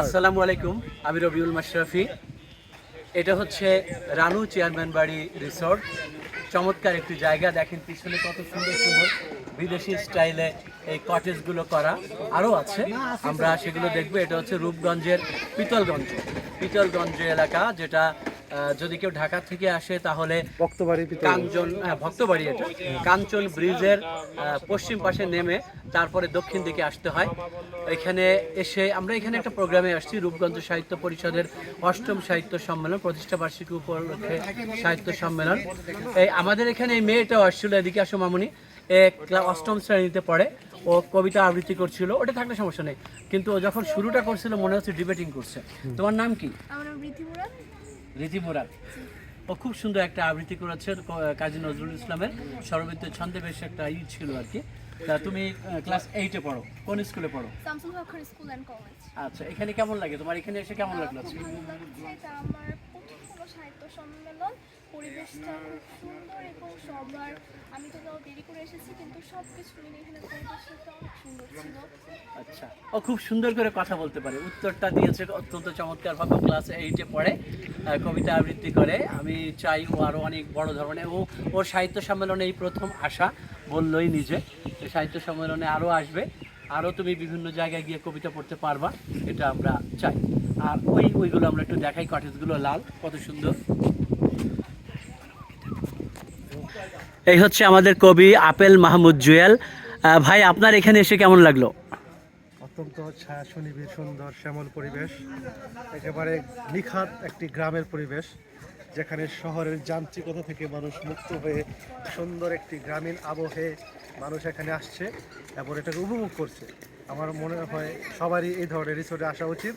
আসসালামু আলাইকুম, আমি রবিউল মাশরাফি। এটা হচ্ছে রানু চেয়ারম্যান বাড়ি রিসোর্ট। চমৎকার একটি জায়গা, দেখেন পিছনে কত সুন্দর সুন্দর বিদেশি স্টাইলে এই কটেজগুলো করা আরও আছে। আমরা সেগুলো দেখব। এটা হচ্ছে রূপগঞ্জের পিতলগঞ্জ। পিতলগঞ্জ এলাকা, যেটা যদি কেউ ঢাকা থেকে আসে তাহলে বক্তবাড়ি কাঞ্চন হ্যাঁ, ভক্তবাড়ি এটা। কাঞ্চন ব্রিজের আহ, পশ্চিম পাশে নেমে তারপরে দক্ষিণ দিকে আসতে হয়। এখানে এসে আমরা এখানে একটা প্রোগ্রামে আসছি রূপগঞ্জ সাহিত্য পরিষদের অষ্টম সাহিত্য সম্মেলন প্রতিষ্ঠা বার্ষিকী উপলক্ষে সাহিত্য সম্মেলন। এই আমাদের এখানে এই মেয়েটাও আসছিল এদিকে আসো মামুনি। অষ্টম শ্রেণীতে পড়ে। ও কবিতা আবৃত্তি করছিল। ওটা থাকলে সমস্যা নেই। কিন্তু ও যখন শুরুটা করছিল মনে হচ্ছে ডিবেটিং করছে। তোমার নাম কি? আমার নাম রীতি মুরাদ। ও খুব সুন্দর একটা আবৃত্তি করেছেন কাজী নজরুল ইসলামের সর্ববিদ্য ছন্দে বেশ একটা ই ছিল আর কি। তা তুমি ক্লাস এইটে পড়ো কোন স্কুলে পড়ো? স্কুল অ্যান্ড কলেজ আচ্ছা এখানে কেমন লাগে? তোমার এখানে এসে কেমন লাগল আমার সাহিত্য সম্মেলন। পরিবেশটা খুব সুন্দর এবং সবার, আমি তো তাও দেরি করে এসেছি, কিন্তু সব কিছু মিলে এখানে পরিবেশটা অনেক সুন্দর ছিল। আচ্ছা। ও খুব সুন্দর করে কথা বলতে পারে। উত্তরটা দিয়েছে অত্যন্ত চমৎকার ভাবে ক্লাস এইটে পড়ে কবিতা আবৃত্তি করে। আমি চাই ও আরও অনেক বড় ধরনের, ও ওর সাহিত্য সম্মেলনে এই প্রথম আসা বললোই নিজে সাহিত্য সম্মেলনে আরও আসবে। আরও তুমি বিভিন্ন জায়গায় গিয়ে কবিতা পড়তে পারবা, এটা আমরা চাই। আর ওই ওইগুলো আমরা একটু দেখাই কটেজগুলো লাল কত সুন্দর। এই হচ্ছে আমাদের কবি আপেল মাহমুদ জুয়েল। ভাই আপনার এখানে এসে কেমন লাগল? অত্যন্ত ছায়া সুনিবিড় সুন্দর শ্যামল পরিবেশ একেবারে নিখাত একটি গ্রামের পরিবেশ। যেখানে শহরের যান্ত্রিকতা থেকে মানুষ মুক্ত হয়ে সুন্দর একটি গ্রামীণ আবহে মানুষ এখানে আসছে এবং এটাকে উপভোগ করছে। আমার মনে হয় সবারই এই ধরনের রিসোর্টে আসা উচিত।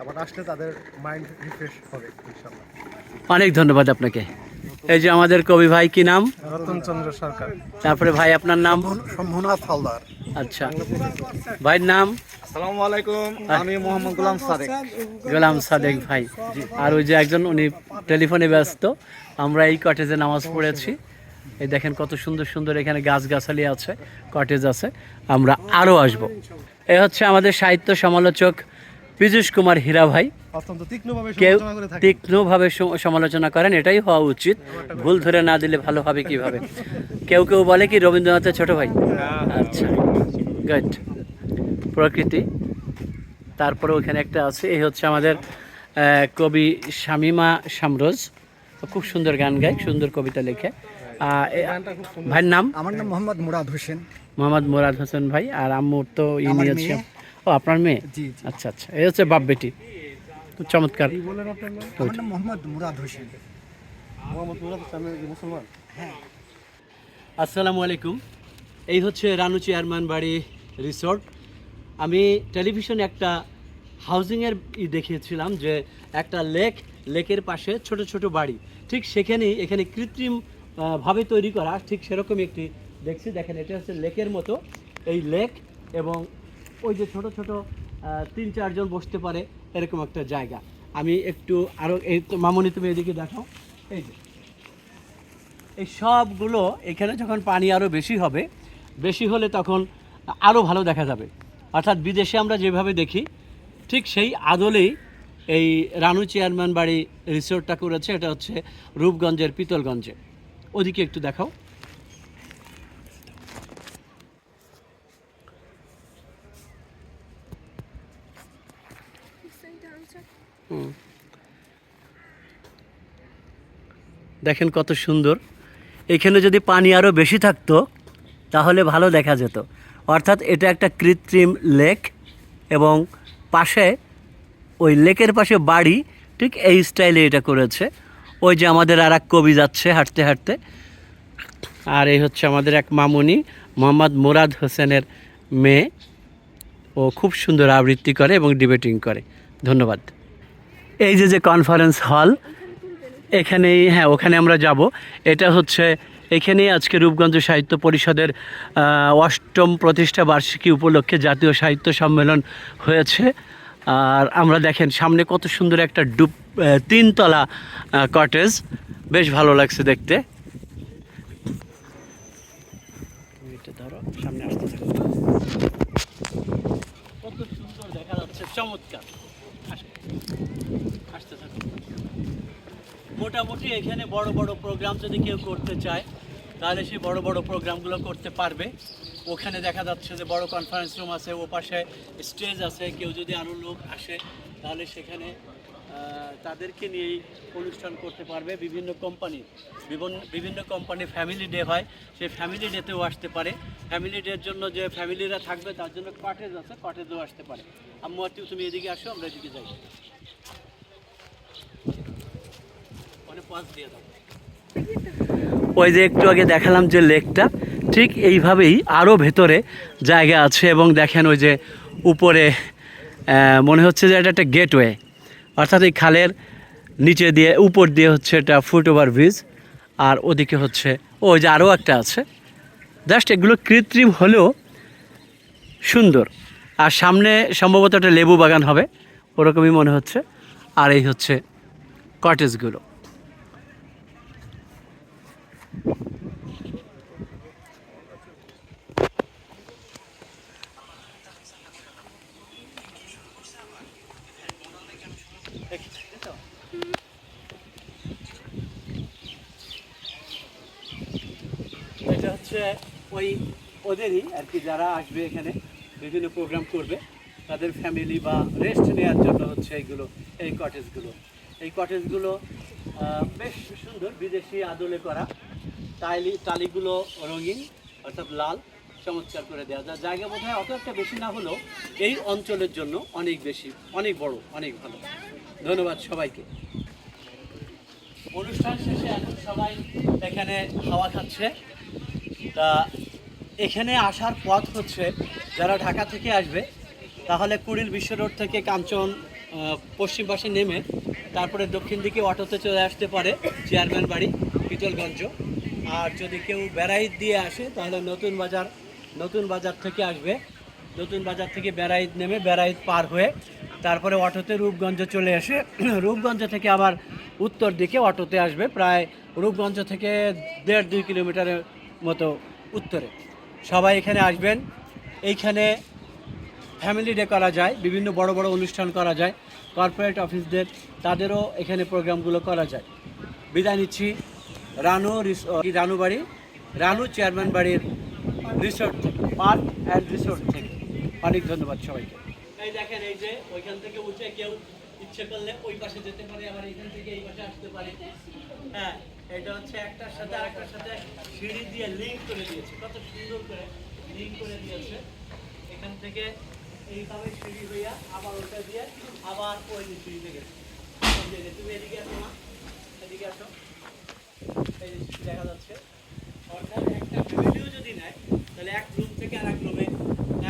আবার আসলে তাদের মাইন্ড রিফ্রেশ হবে ইনশাল্লাহ অনেক ধন্যবাদ আপনাকে। এই যে আমাদের কবি ভাই কি নাম? রতনচন্দ্র সরকার। তারপরে ভাই আপনার নাম? শম্ভুনাথ হালদার। আচ্ছা। ভাইয়ের নাম? আসসালামু আলাইকুম আমি মোহাম্মদ গোলাম সাদেক। গোলাম সাদেক ভাই। আর ওই যে একজন উনি টেলিফোনে ব্যস্ত আমরা এই কটেজে নামাজ পড়েছি। এই দেখেন কত সুন্দর সুন্দর এখানে গাছগাছালি আছে কটেজ আছে। আমরা আরও আসব। এ হচ্ছে আমাদের সাহিত্য সমালোচক পীযুষ কুমার হীরা ভাই। অত্যন্ত তীক্ষ্ণভাবে কেউ সমালোচনা তীক্ষ্ণভাবে সমালোচনা করেন এটাই হওয়া উচিত। ভুল ধরে না দিলে ভালো হবে কীভাবে? কেউ কেউ বলে কি রবীন্দ্রনাথের ছোট ভাই? আচ্ছা গুড প্রকৃতি। তারপরে ওখানে একটা আছে এই হচ্ছে আমাদের কবি শামিমা সামরোজ খুব সুন্দর গান গায় সুন্দর কবিতা লেখে। ভাইয়ের নাম? আমার নাম মোহাম্মদ মুরাদ হোসেন। মোহাম্মদ মুরাদ হোসেন ভাই আর আম্মুর তো ই আমার নিয়েছে ও আপনার মেয়ে? জি জি। আচ্ছা আচ্ছা এই হচ্ছে বাপ বেটি। চমৎকার। মোহাম্মদ মুরাদ হোসেন। মোহাম্মদ মুরাদ হোসেন কি মুসলমান। আসসালামু আলাইকুম। এই হচ্ছে রানু চেয়ারম্যান বাড়ি রিসোর্ট। আমি টেলিভিশনে একটা হাউজিংয়ের ই দেখিয়েছিলাম যে একটা লেক, লেকের পাশে ছোট ছোট বাড়ি। ঠিক সেখানেই এখানে কৃত্রিম ভাবে তৈরি করা, ঠিক সেরকম একটি দেখছি, দেখেন, এটা হচ্ছে লেকের মতো। এই লেক এবং ওই যে ছোট ছোট তিন চারজন বসতে পারে, এরকম একটা জায়গা। আমি একটু আরও এই মামনি, তুমি এদিকে দেখাও। এই যে। এই সবগুলো এখানে যখন পানি আরও বেশি হবে, বেশি হলে তখন আরও ভালো দেখা যাবে। অর্থাৎ বিদেশে আমরা যেভাবে দেখি, ঠিক সেই আদলেই এই রানু চেয়ারম্যান বাড়ি রিসোর্টটা করেছে, এটা হচ্ছে রূপগঞ্জের পিতলগঞ্জে। ওদিকে একটু দেখাও। দেখেন কত সুন্দর। এখানে যদি পানি আরও বেশি থাকতো তাহলে ভালো দেখা যেত। অর্থাৎ এটা একটা কৃত্রিম লেক এবং পাশে, ওই লেকের পাশে বাড়ি, ঠিক এই স্টাইলে এটা করেছে। ওই যে আমাদের আর এক কবি যাচ্ছে হাঁটতে হাঁটতে। আর এই হচ্ছে আমাদের এক মামুনি, মোহাম্মদ মুরাদ হোসেনের মেয়ে। ও খুব সুন্দর আবৃত্তি করে এবং ডিবেটিং করে। ধন্যবাদ। এই যে যে কনফারেন্স হল এখানেই হ্যাঁ ওখানে আমরা যাব। এটা হচ্ছে এখানেই আজকে রূপগঞ্জ সাহিত্য পরিষদের অষ্টম প্রতিষ্ঠা বার্ষিকী উপলক্ষে জাতীয় সাহিত্য সম্মেলন হয়েছে। আর আমরা দেখেন সামনে কত সুন্দর একটা ডুব তিনতলা কটেজ বেশ ভালো লাগছে দেখতে। ধরো, সামনে কত সুন্দর দেখা যাচ্ছে, চমৎকার। মোটামুটি এখানে বড় বড় প্রোগ্রাম যদি কেউ করতে চায় তাহলে সে বড় বড় প্রোগ্রামগুলো করতে পারবে। ওখানে দেখা যাচ্ছে যে বড় কনফারেন্স রুম আছে, ও পাশে স্টেজ আছে, কেউ যদি আরও লোক আসে, তাহলে সেখানে তাদেরকে নিয়েই অনুষ্ঠান করতে পারবে বিভিন্ন কোম্পানি বিভিন্ন বিভিন্ন কোম্পানি ফ্যামিলি ডে হয়, সেই ফ্যামিলি ডেতেও আসতে পারে। ফ্যামিলি ডের জন্য যে ফ্যামিলিরা থাকবে, তার জন্য কটেজ আছে কটেজেও আসতে পারে। আম্মু তুমি এদিকে আসো, আমরা এদিকে যাই। মানে পাঁচ দিয়ে দাও। ওই যে একটু আগে দেখালাম যে লেকটা, ঠিক এইভাবেই আরও ভেতরে জায়গা আছে এবং দেখেন ওই যে উপরে মনে হচ্ছে যে এটা একটা গেটওয়ে। অর্থাৎ এই খালের নিচে দিয়ে, উপর দিয়ে হচ্ছে এটা ফুট ওভার ব্রিজ, আর ওদিকে হচ্ছে ওই যে আরও একটা আছে। জাস্ট এগুলো কৃত্রিম হলেও সুন্দর। আর সামনে সম্ভবত একটা লেবু বাগান হবে, ওরকমই মনে হচ্ছে। আর এই হচ্ছে কটেজগুলো এটা হচ্ছে ওই ওদেরই আর কি, যারা আসবে এখানে, বিভিন্ন প্রোগ্রাম করবে, তাদের ফ্যামিলি বা রেস্ট নেওয়ার জন্য হচ্ছে এইগুলো, এই কটেজগুলো এই কটেজগুলো বেশ সুন্দর বিদেশি আদলে করা। টাইলি টালিগুলো রঙিন অর্থাৎ লাল চমৎকার করে দেওয়া যায়। জায়গা বোধ হয় অত একটা বেশি না হলেও এই অঞ্চলের জন্য অনেক বেশি অনেক বড় অনেক ভালো। ধন্যবাদ সবাইকে। অনুষ্ঠান শেষে এখন সবাই এখানে হাওয়া খাচ্ছে। তা এখানে আসার পথ হচ্ছে যারা ঢাকা থেকে আসবে তাহলে কুড়িল বিশ্ব রোড থেকে কাঞ্চন আহ, পশ্চিম পাশে নেমে তারপরে দক্ষিণ দিকে অটোতে চলে আসতে পারে চেয়ারম্যান বাড়ি পিতলগঞ্জ। আর যদি কেউ বেড়াইত দিয়ে আসে, তাহলে নতুন বাজার নতুন বাজার থেকে আসবে। নতুন বাজার থেকে বেড়াইত নেমে বেড়াইত পার হয়ে তারপরে অটোতে রূপগঞ্জ চলে এসে রূপগঞ্জ থেকে আবার উত্তর দিকে অটোতে আসবে, প্রায় রূপগঞ্জ থেকে দেড় দুই কিলোমিটারের মতো উত্তরে। সবাই এখানে আসবেন। এইখানে ফ্যামিলি ডে করা যায়, বিভিন্ন বড় বড় অনুষ্ঠান করা যায়, কর্পোরেট অফিসদের, তাদেরও এখানে প্রোগ্রামগুলো করা যায়। বিদায় নিচ্ছি। রানু রানু বাড়ি? রানু চেয়ারম্যান বাড়ির রিসোর্ট পার্ক অ্যান্ড রিসোর্ট থেকে। অনেক ধন্যবাদ সবাইকে। এই দেখেন, এই যে ওইখান থেকে উঠে কেউ ইচ্ছে করলে ওই পাশে যেতে পারে, আবার এখান থেকে এই পাশে আসতে পারে। হ্যাঁ এটা হচ্ছে একটার সাথে আরেকটার সাথে সিঁড়ি দিয়ে লিঙ্ক করে দিয়েছে। কত সুন্দর করে লিঙ্ক করে দিয়েছে। এখান থেকে এইভাবে সিঁড়ি হইয়া আবার ওটা দিয়ে আবার ওই সিঁড়িতে গেছে। তুমি এদিকে আসো মা, এদিকে আসো। দেখা যাচ্ছে। একটা যদি নেয়, তাহলে এক রুম থেকে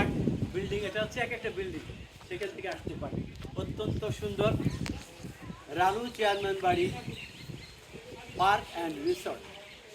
এক বিল্ডিং এটা হচ্ছে এক একটা বিল্ডিং সেখান থেকে আসতে পারে। অত্যন্ত সুন্দর। রানু চেয়ারম্যান বাড়ি পার্ক অ্যান্ড রিসর্ট